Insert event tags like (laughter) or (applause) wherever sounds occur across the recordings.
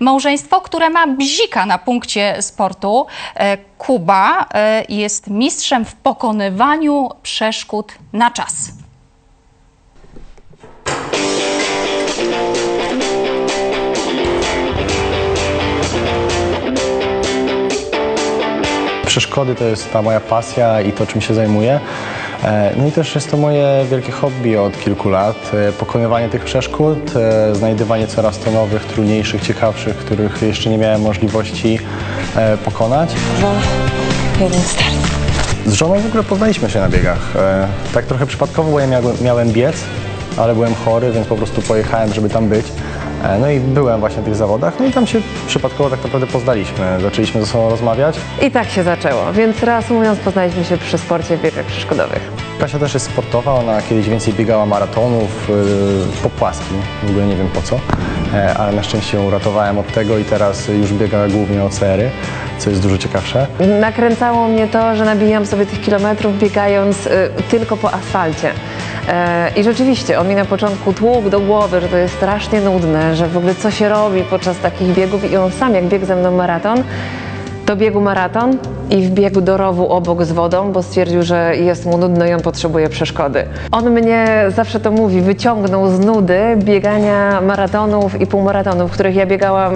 Małżeństwo, które ma bzika na punkcie sportu. E, Kuba e, jest mistrzem w pokonywaniu przeszkód na czas. Przeszkody to jest ta moja pasja i to, czym się zajmuję. E, No i też jest to moje wielkie hobby od kilku lat. E, Pokonywanie tych przeszkód, e, znajdywanie coraz to nowych, trudniejszych, ciekawszych, których jeszcze nie miałem możliwości pokonać. Jeden start. Z żoną w ogóle poznaliśmy się na biegach. Tak trochę przypadkowo, bo ja miałem biec, ale byłem chory, więc po prostu pojechałem, żeby tam być. E, No i byłem właśnie na tych zawodach, no i tam się przypadkowo tak naprawdę poznaliśmy. Zaczęliśmy ze sobą rozmawiać. I tak się zaczęło, więc reasumując, poznaliśmy się przy sporcie w biegach przeszkodowych. Kasia też jest sportowa, ona kiedyś więcej biegała maratonów yy, po płaskim, w ogóle nie wiem po co, e, ale na szczęście ją uratowałem od tego i teraz już biega głównie OCR-y, co jest dużo ciekawsze. Nakręcało mnie to, że nabijam sobie tych kilometrów biegając y, tylko po asfalcie. E, I rzeczywiście, on mi na początku tłukł do głowy, że to jest strasznie nudne, że w ogóle co się robi podczas takich biegów i on sam jak biegł ze mną maraton, to biegł maraton i wbiegł do rowu obok z wodą, bo stwierdził, że jest mu nudno i on potrzebuje przeszkody. On mnie, zawsze to mówi, wyciągnął z nudy biegania maratonów i półmaratonów, w których ja biegałam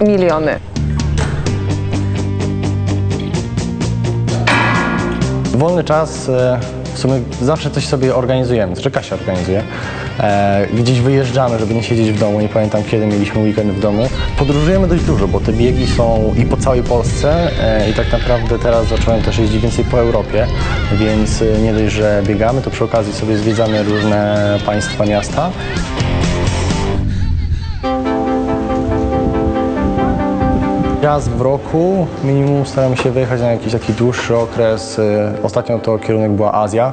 miliony. Wolny czas, e, w sumie zawsze coś sobie organizujemy, że Kasia organizuje. E, Gdzieś wyjeżdżamy, żeby nie siedzieć w domu, nie pamiętam kiedy mieliśmy weekend w domu. Podróżujemy dość dużo, bo te biegi są i po całej Polsce e, i tak naprawdę teraz zacząłem też jeździć więcej po Europie, więc e, nie dość, że biegamy, to przy okazji sobie zwiedzamy różne państwa, miasta. Raz w roku minimum staramy się wyjechać na jakiś taki dłuższy okres. Y, Ostatnio to kierunek była Azja.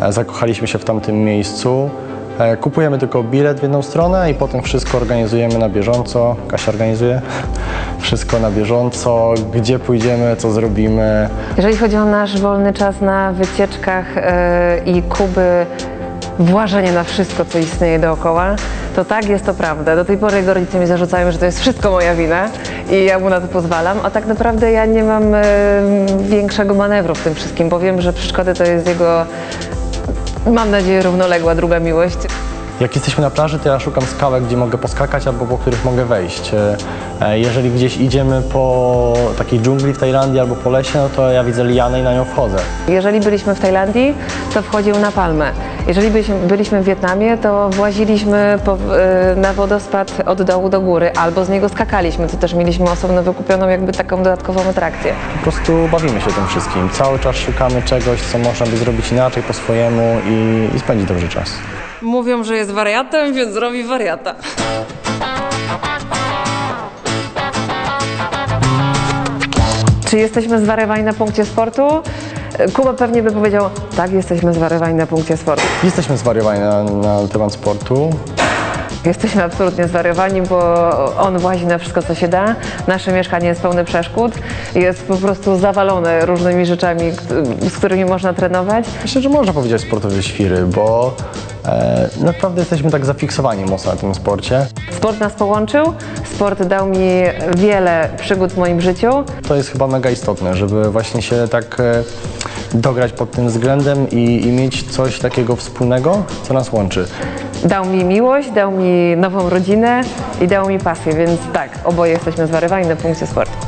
E, Zakochaliśmy się w tamtym miejscu. E, Kupujemy tylko bilet w jedną stronę i potem wszystko organizujemy na bieżąco. Kasia organizuje (laughs) wszystko na bieżąco, gdzie pójdziemy, co zrobimy. Jeżeli chodzi o nasz wolny czas na wycieczkach e, i Kuby włażenie na wszystko, co istnieje dookoła, to tak, jest to prawda. Do tej pory jego rodzice mi zarzucają, że to jest wszystko moja wina i ja mu na to pozwalam, a tak naprawdę ja nie mam większego manewru w tym wszystkim, bo wiem, że przeszkody to jest jego, mam nadzieję, równoległa druga miłość. Jak jesteśmy na plaży, to ja szukam skałek, gdzie mogę poskakać albo po których mogę wejść. E, Jeżeli gdzieś idziemy po takiej dżungli w Tajlandii albo po lesie, no to ja widzę lianę i na nią wchodzę. Jeżeli byliśmy w Tajlandii, to wchodził na palmę. Jeżeli byliśmy, w Wietnamie, to właziliśmy y, na wodospad od dołu do góry albo z niego skakaliśmy, to też mieliśmy osobno wykupioną jakby taką dodatkową atrakcję. Po prostu bawimy się tym wszystkim. Cały czas szukamy czegoś, co można by zrobić inaczej, po swojemu i, i spędzić dobrze czas. Mówią, że jest wariatem, więc robi wariata. Czy jesteśmy zwariowani na punkcie sportu? Kuba pewnie by powiedział, tak, jesteśmy zwariowani na punkcie sportu. Jesteśmy zwariowani na, na temat sportu. Jesteśmy absolutnie zwariowani, bo on włazi na wszystko, co się da. Nasze mieszkanie jest pełne przeszkód, jest po prostu zawalone różnymi rzeczami, z którymi można trenować. Myślę, że można powiedzieć sportowe świry, bo e, naprawdę jesteśmy tak zafiksowani mocno na tym sporcie. Sport nas połączył, sport dał mi wiele przygód w moim życiu. To jest chyba mega istotne, żeby właśnie się tak e, dograć pod tym względem i, i mieć coś takiego wspólnego, co nas łączy. Dał mi miłość, dał mi nową rodzinę i dał mi pasję, więc tak, oboje jesteśmy zwariowani na punkcie sportu.